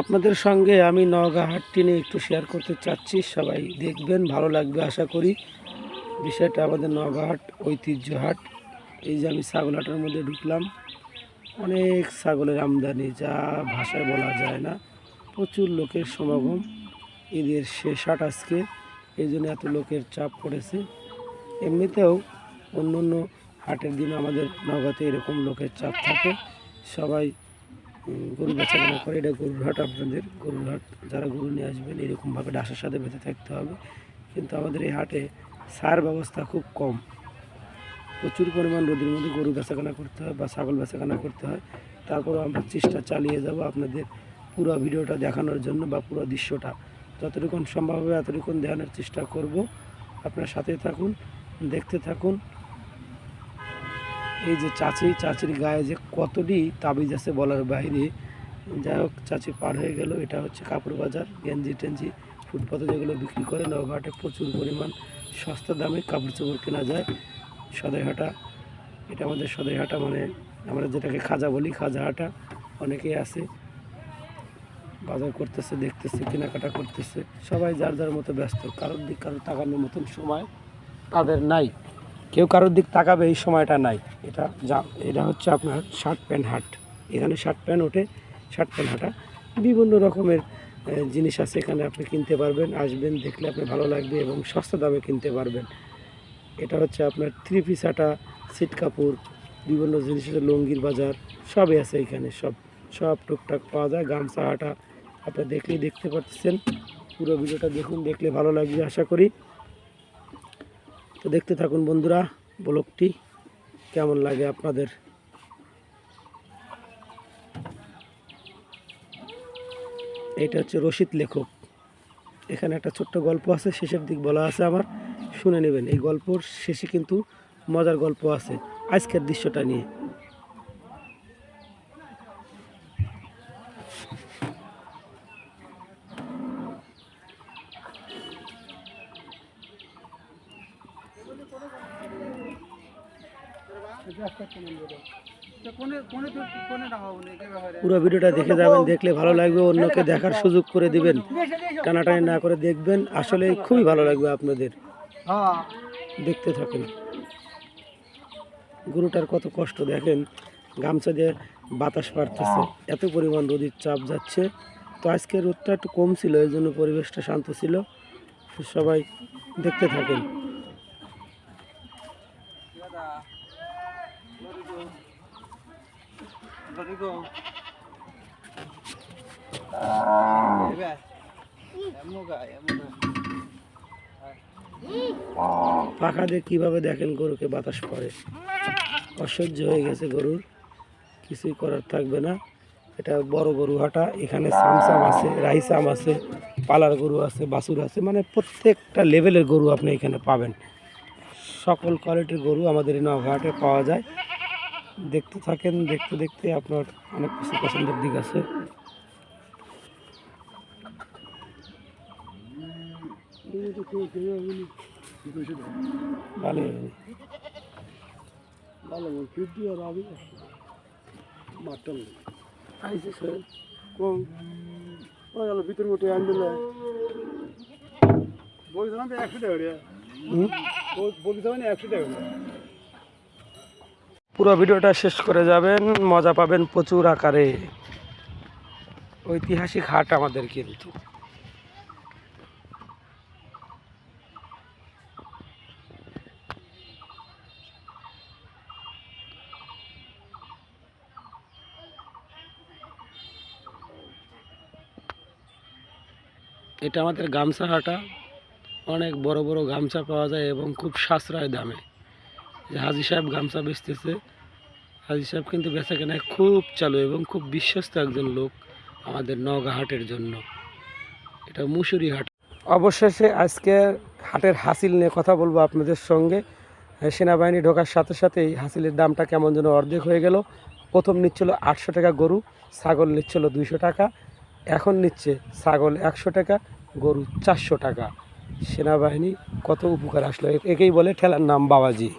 আপনাদের সঙ্গে আমি নওগাঁ হাটটি নিয়ে একটু শেয়ার করতে চাচ্ছি। সবাই দেখবেন, ভালো লাগবে আশা করি। বিষয়টা আমাদের নওগাঁ হাট ঐতিহ্য হাট। এই যে আমি ছাগল হাটের মধ্যে ঢুকলাম। অনেক ছাগলের আমদানি, যা ভাষায় বলা যায় না। প্রচুর লোকের সমাগম। ঈদের শেষ হাট আজকে। এই জন্য এত লোকের চাপ পড়েছে। এমনিতেও অন্য অন্য হাটের দিন আমাদের নওগাঁতে এরকম লোকের চাপ থাকে। সবাই গরু বেচা করে, এটা গরুর হাট আপনাদের গরুর হাট যারা গরু নিয়ে আসবেন, এরকমভাবে ডাসার সাথে বেঁধে থাকতে হবে। কিন্তু আমাদের এই হাটে সার ব্যবস্থা খুব কম। প্রচুর পরিমাণ রোদের মধ্যে গরু বেচাকেনা করতে হয় বা ছাগল বেচাকেনা করতে হয়। তারপরও আমরা চেষ্টা চালিয়ে যাব আপনাদের পুরো ভিডিওটা দেখানোর জন্য বা পুরো দৃশ্যটা। যতটুকু সম্ভব হবে এতটুকু দেখানোর চেষ্টা করব। আপনার সাথে থাকুন, দেখতে থাকুন। এই যে চাচি, চাচির গায়ে যে কতটি তাবিজ আছে বলার বাইরে, যাই হোক, চাচি পার হয়ে গেল। এটা হচ্ছে কাপড় বাজার, গেঞ্জি টেঞ্জি, ফুটপাতে যেগুলো বিক্রি করে নৌঘাটে প্রচুর পরিমাণ সস্তা দামে কাপড় চোপড় কেনা যায়। সদয়হাটা এটা আমাদের সদয়হাটা মানে আমরা যেটাকে খাজা বলি, খাজাহাটা। অনেকেই আছে, বাজার করতেছে, দেখতেছে, কেনাকাটা করতেছে। সবাই যার যার মতো ব্যস্ত, কারোর দিক কারোর তাকানোর মতন সময় তাদের নাই। কেউ কারোর দিক তাকাবে, এই সময়টা নাই। এটা যা, এটা হচ্ছে আপনার শার্ট প্যান্ট হাট। এখানে শার্ট প্যান্ট ওঠে, শার্ট প্যান্ট হাটা। বিভিন্ন রকমের জিনিস আছে, এখানে আপনি কিনতে পারবেন, আসবেন, দেখলে আপনি ভালো লাগবে এবং সস্তা দামে কিনতে পারবেন। এটা হচ্ছে আপনার থ্রি পিস হাটা সিট কাপড়, বিভিন্ন জিনিসের লুঙ্গির বাজার, সবই আছে এখানে, সব সব টুকটাক পাওয়া যায়। গামছা হাটা আপনি দেখলেই দেখতে পাচ্ছেন পুরো ভিডিওটা দেখুন, দেখলে ভালো লাগবে, আশা করি। তো দেখতে থাকুন বন্ধুরা, ব্লগটি। কেমন লাগে আপনাদের? এটা হচ্ছে রশিদ লেখক। এখানে একটা ছোট্ট গল্প আছে, শেষের দিক বলা আছে আমার। শুনে নেবেন, এই গল্পর শেষে কিন্তু মজার গল্প আছে। আজকের দৃশ্যটা নিয়ে। পুরো ভিডিওটা দেখে যাবেন, দেখলে ভালো লাগবে, অন্যকে দেখার সুযোগ করে দিবেন। টানাটানি না করে দেখবেন, আসলে খুবই ভালো লাগবে আপনাদের। দেখতে থাকুন। গরুটার কত কষ্ট, দেখেন, গামছা দিয়ে বাতাস পারতেছে এত পরিমাণ রোদের চাপ যাচ্ছে। তো আজকে রোদটা একটু কম ছিল এই জন্য পরিবেশটা শান্ত ছিল। সবাই দেখতে থাকেন। পাখা দিয়ে কীভাবে দেখেন গরুকে বাতাস পড়ে অসহ্য হয়ে গেছে গরুর। কিছুই করার থাকবে না। এটা বড় গরু হাটা। এখানে সামসাম আছে, রাইসাম আছে, পালার গরু আছে, বাছুর আছে। মানে প্রত্যেকটা লেভেলের গরু আপনি এখানে পাবেন। সকল কোয়ালিটির গরু আমাদের এই পাওয়া যায়। দেখতে থাকেন দেখতে দেখতে আপনার অনেক কিছু পছন্দের দিক আছে। ভালো। ভালো ফিফটি আর আমি মাটন আইসে স্যার কম। ওই গেল ভিতর উঠে আনলে বলছিলাম একশো টাকা রে। বলছিলাম একশো টাকা পুরো ভিডিওটা শেষ করে যাবেন, মজা পাবেন প্রচুর আকারে। ঐতিহাসিক হাট আমাদের কিন্তু। এটা আমাদের গামছা হাটা অনেক বড় বড় গামছা পাওয়া যায় এবং খুব সাশ্রয় দামে। যে হাজি সাহেব গামছা বেচতেছে। হাজি সাহেব কিন্তু বেচা কেনায় খুব চালু এবং খুব বিশ্বস্ত একজন লোক আমাদের নওগাঁ হাটের জন্য। এটা মুসুরি হাট অবশেষে আজকে হাটের হাসিল নিয়ে কথা বলব আপনাদের সঙ্গে। সেনাবাহিনী ঢোকার সাথে সাথেই হাসিলের দামটা কেমন যেন অর্ধেক হয়ে গেল। প্রথম নিচ্ছিল আটশো টাকা গরু, ছাগল নিচ্ছিল দুইশো টাকা। এখন নিচ্ছে ছাগল একশো টাকা, গরু চারশো টাকা। সেনাবাহিনী কত উপকার আসলো? একেই বলে ঠেলার নাম বাবাজি।